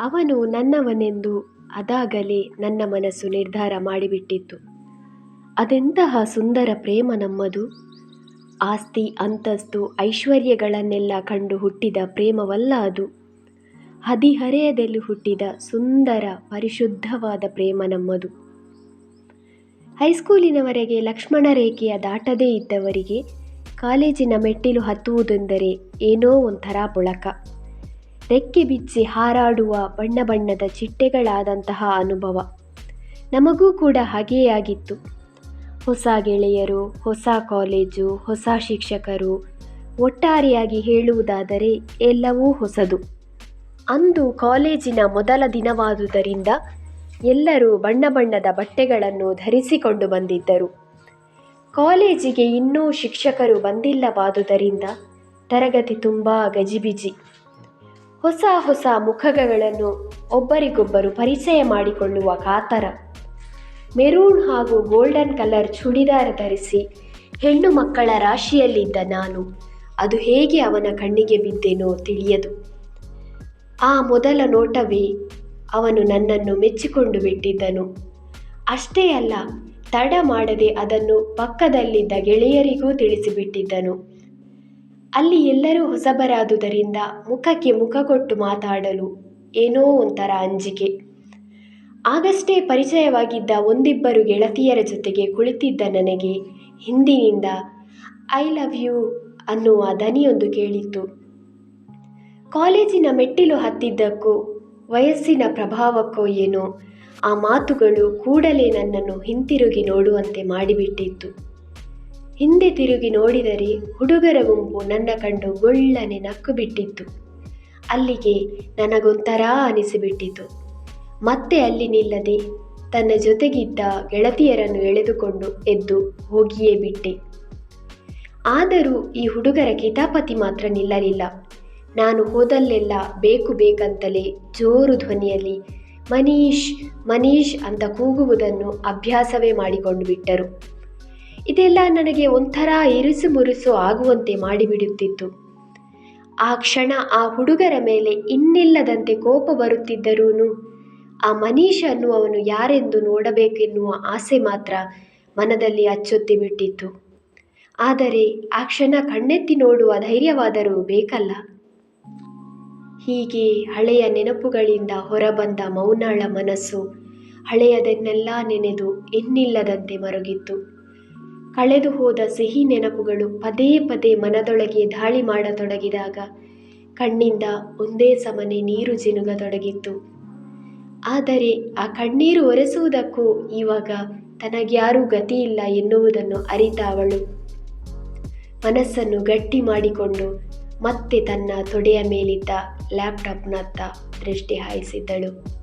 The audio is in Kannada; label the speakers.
Speaker 1: ಅವನು ನನ್ನವನೆಂದು ಅದಾಗಲೇ ನನ್ನ ಮನಸ್ಸು ನಿರ್ಧಾರ ಮಾಡಿಬಿಟ್ಟಿತ್ತು. ಅದೆಂತಹ ಸುಂದರ ಪ್ರೇಮ ನಮ್ಮದು. ಆಸ್ತಿ, ಅಂತಸ್ತು, ಐಶ್ವರ್ಯಗಳನ್ನೆಲ್ಲ ಕಂಡು ಹುಟ್ಟಿದ ಪ್ರೇಮವಲ್ಲ ಅದು. ಹದಿಹರೆಯದಲ್ಲಿ ಹುಟ್ಟಿದ ಸುಂದರ, ಪರಿಶುದ್ಧವಾದ ಪ್ರೇಮ ನಮ್ಮದು. ಹೈಸ್ಕೂಲಿನವರೆಗೆ ಲಕ್ಷ್ಮಣ ರೇಖೆಯ ದಾಟದೇ ಇದ್ದವರಿಗೆ ಕಾಲೇಜಿನ ಮೆಟ್ಟಿಲು ಹತ್ತುವುದೆಂದರೆ ಏನೋ ಒಂಥರ ಪುಳಕ. ರೆಕ್ಕೆ ಬಿಚ್ಚಿ ಹಾರಾಡುವ ಬಣ್ಣ ಬಣ್ಣದ ಚಿಟ್ಟೆಗಳಾದಂತಹ ಅನುಭವ. ನಮಗೂ ಕೂಡ ಹಾಗೆಯೇ ಆಗಿತ್ತು. ಹೊಸ ಗೆಳೆಯರು, ಹೊಸ ಕಾಲೇಜು, ಹೊಸ ಶಿಕ್ಷಕರು ಒಟ್ಟಾರೆಯಾಗಿ ಹೇಳುವುದಾದರೆ ಎಲ್ಲವೂ ಹೊಸದು. ಅಂದು ಕಾಲೇಜಿನ ಮೊದಲ ದಿನವಾದುದರಿಂದ ಎಲ್ಲರೂ ಬಣ್ಣ ಬಣ್ಣದ ಬಟ್ಟೆಗಳನ್ನು ಧರಿಸಿಕೊಂಡು ಬಂದಿದ್ದರು. ಕಾಲೇಜಿಗೆ ಇನ್ನೂ ಶಿಕ್ಷಕರು ಬಂದಿಲ್ಲವಾದುದರಿಂದ ತರಗತಿ ತುಂಬ ಗಜಿಬಿಜಿ. ಹೊಸ ಹೊಸ ಮುಖಗಳನ್ನು ಒಬ್ಬರಿಗೊಬ್ಬರು ಪರಿಚಯ ಮಾಡಿಕೊಳ್ಳುವ ಕಾತರ. ಮೆರೂನ್ ಹಾಗೂ ಗೋಲ್ಡನ್ ಕಲರ್ ಚೂಡಿದಾರ ಧರಿಸಿ ಹೆಣ್ಣು ಮಕ್ಕಳ ರಾಶಿಯಲ್ಲಿದ್ದ ನಾನು, ಅದು ಹೇಗೆ ಅವನ ಕಣ್ಣಿಗೆ ಬಿದ್ದೆನೋ ತಿಳಿಯದು. ಆ ಮೊದಲ ನೋಟವೇ ಅವನು ನನ್ನನ್ನು ಮೆಚ್ಚಿಕೊಂಡು ಬಿಟ್ಟಿದ್ದನು. ಅಷ್ಟೇ ಅಲ್ಲ, ತಡ ಮಾಡದೆ ಅದನ್ನು ಪಕ್ಕದಲ್ಲಿದ್ದ ಗೆಳೆಯರಿಗೂ ತಿಳಿಸಿಬಿಟ್ಟಿದ್ದನು. ಅಲ್ಲಿ ಎಲ್ಲರೂ ಹೊಸಬರಾದುದರಿಂದ ಮುಖಕ್ಕೆ ಮುಖ ಕೊಟ್ಟು ಮಾತಾಡಲು ಏನೋ ಒಂಥರ ಅಂಜಿಕೆ. ಆಗಷ್ಟೇ ಪರಿಚಯವಾಗಿದ್ದ ಒಂದಿಬ್ಬರು ಗೆಳತಿಯರ ಜೊತೆಗೆ ಕುಳಿತಿದ್ದ ನನಗೆ ಹಿಂದಿನಿಂದ ಐ ಲವ್ ಯು ಅನ್ನುವ ದನಿಯೊಂದು ಕೇಳಿತು ಕಾಲೇಜಿನ ಮೆಟ್ಟಿಲು ಹತ್ತಿದ್ದಕ್ಕೂ, ವಯಸ್ಸಿನ ಪ್ರಭಾವಕ್ಕೋ ಏನೋ, ಆ ಮಾತುಗಳು ಕೂಡಲೇ ನನ್ನನ್ನು ಹಿಂತಿರುಗಿ ನೋಡುವಂತೆ ಮಾಡಿಬಿಟ್ಟಿತ್ತು. ಹಿಂದೆ ತಿರುಗಿ ನೋಡಿದರೆ ಹುಡುಗರ ಗುಂಪು ನನ್ನ ಕಂಡು ಗೊಳ್ಳನೆ ನಕ್ಕು ಬಿಟ್ಟಿತ್ತು ಅಲ್ಲಿಗೆ ನನಗೊಂಥರ ಅನಿಸಿಬಿಟ್ಟಿತು. ಮತ್ತೆ ಅಲ್ಲಿ ನಿಲ್ಲದೆ ತನ್ನ ಜೊತೆಗಿದ್ದ ಗೆಳತಿಯರನ್ನು ಎಳೆದುಕೊಂಡು ಎದ್ದು ಹೋಗಿಯೇ ಬಿಟ್ಟೆ. ಆದರೂ ಈ ಹುಡುಗರ ಕಿತಾಪತಿ ಮಾತ್ರ ನಿಲ್ಲಲಿಲ್ಲ. ನಾನು ಹೋದಲ್ಲೆಲ್ಲ ಬೇಕು ಬೇಕಂತಲೇ ಜೋರು ಧ್ವನಿಯಲ್ಲಿ, ಮನೀಶ್ ಮನೀಶ್ ಅಂತ ಕೂಗುವುದನ್ನು ಅಭ್ಯಾಸವೇ ಮಾಡಿಕೊಂಡು ಬಿಟ್ಟರು. ಇದೆಲ್ಲ ನನಗೆ ಒಂಥರ ಇರಿಸು ಮುರುಸು ಆಗುವಂತೆ ಮಾಡಿಬಿಡುತ್ತಿತ್ತು. ಆ ಕ್ಷಣ ಆ ಹುಡುಗರ ಮೇಲೆ ಇನ್ನಿಲ್ಲದಂತೆ ಕೋಪ ಬರುತ್ತಿದ್ದರೂ ಆ ಮನೀಶ್ ಅನ್ನುವವನು ಯಾರೆಂದು ನೋಡಬೇಕೆನ್ನುವ ಆಸೆ ಮಾತ್ರ ಮನದಲ್ಲಿ ಅಚ್ಚೊತ್ತಿ ಬಿಟ್ಟಿತ್ತು. ಆದರೆ ಆ ಕ್ಷಣ ಕಣ್ಣೆತ್ತಿ ನೋಡುವ ಧೈರ್ಯವಾದರೂ ಬೇಕಲ್ಲ. ಹೀಗೆ ಹಳೆಯ ನೆನಪುಗಳಿಂದ ಹೊರಬಂದ ಮೌನಾಳ ಮನಸ್ಸು ಹಳೆಯದನ್ನೆಲ್ಲ ನೆನೆದು ಇನ್ನಿಲ್ಲದಂತೆ ಮರುಗಿತ್ತು. ಕಳೆದು ಹೋದ ಸಿಹಿ ನೆನಪುಗಳು ಪದೇ ಪದೇ ಮನದೊಳಗೆ ದಾಳಿ ಮಾಡತೊಡಗಿದಾಗ ಕಣ್ಣಿಂದ ಒಂದೇ ಸಮನೆ ನೀರು ಜಿನುಗತೊಡಗಿತ್ತು. ಆದರೆ ಆ ಕಣ್ಣೀರು ಒರೆಸುವುದಕ್ಕೂ ಇವಾಗ ತನಗ್ಯಾರೂ ಗತಿಯಿಲ್ಲ ಎನ್ನುವುದನ್ನು ಅರಿತ ಅವಳು. ಮನಸ್ಸನ್ನು ಗಟ್ಟಿ ಮಾಡಿಕೊಂಡು ಮತ್ತೆ ತನ್ನ ತೊಡೆಯ ಮೇಲಿದ್ದ ಲ್ಯಾಪ್ಟಾಪ್ನತ್ತ ದೃಷ್ಟಿ ಹಾಯಿಸಿದ್ದಳು.